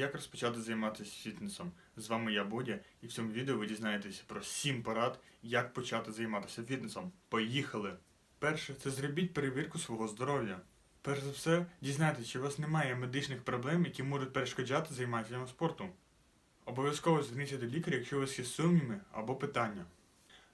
як розпочати займатися фітнесом. З вами я Бодя, і в цьому відео ви дізнаєтеся про 7 порад, як почати займатися фітнесом. Поїхали! Перше, це зробіть перевірку свого здоров'я. Перш за все, дізнайтеся, чи у вас немає медичних проблем, які можуть перешкоджати займатися спортом. Обов'язково зверніться до лікаря, якщо у вас є сумніви або питання.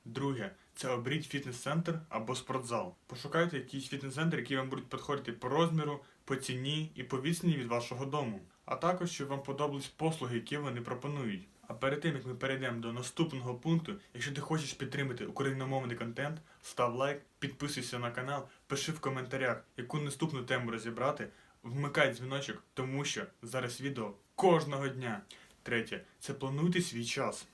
Друге, це оберіть фітнес-центр або спортзал. Пошукайте якийсь фітнес-центр, який вам будуть підходити по розміру, по ціні і по відстані від вашого дому. А також, щоб вам подобались послуги, які вони пропонують. А перед тим як ми перейдемо до наступного пункту, якщо ти хочеш підтримати україномовний контент, став лайк, підписуйся на канал, пиши в коментарях, яку наступну тему розібрати, вмикай дзвіночок, тому що зараз відео кожного дня. Третє, це плануйте свій час.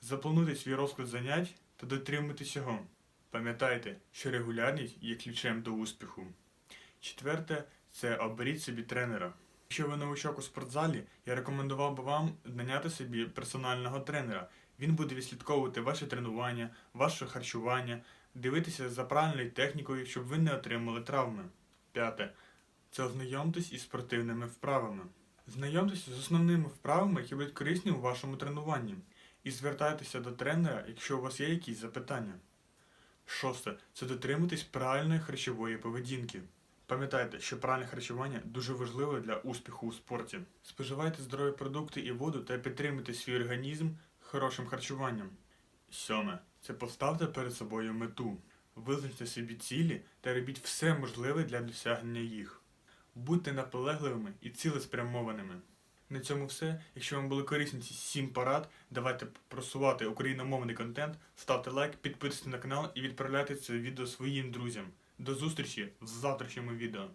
Заплануйте свій розклад занять та дотримуйтесь його. Пам'ятайте, що регулярність є ключем до успіху. Четверте, це оберіть собі тренера. Якщо ви новичок у спортзалі, я рекомендував би вам наняти собі персонального тренера. Він буде відслідковувати ваше тренування, ваше харчування, дивитися за правильною технікою, щоб ви не отримали травми. П'яте. Це ознайомтесь із спортивними вправами. Знайомтеся з основними вправами, які будуть корисні у вашому тренуванні. І звертайтеся до тренера, якщо у вас є якісь запитання. Шосте це дотримуйтесь правильної харчової поведінки. Пам'ятайте, що правильне харчування дуже важливе для успіху у спорті. Споживайте здорові продукти і воду та підтримуйте свій організм хорошим харчуванням. Сьоме це поставте перед собою мету. Визначте собі цілі та робіть все можливе для досягнення їх. Будьте наполегливими і цілеспрямованими. На цьому все. Якщо вам були корисні ці 7 порад, давайте просувати україномовний контент, ставте лайк, підписуйтесь на канал і відправляйте це відео своїм друзям. До зустрічі в завтрашньому відео.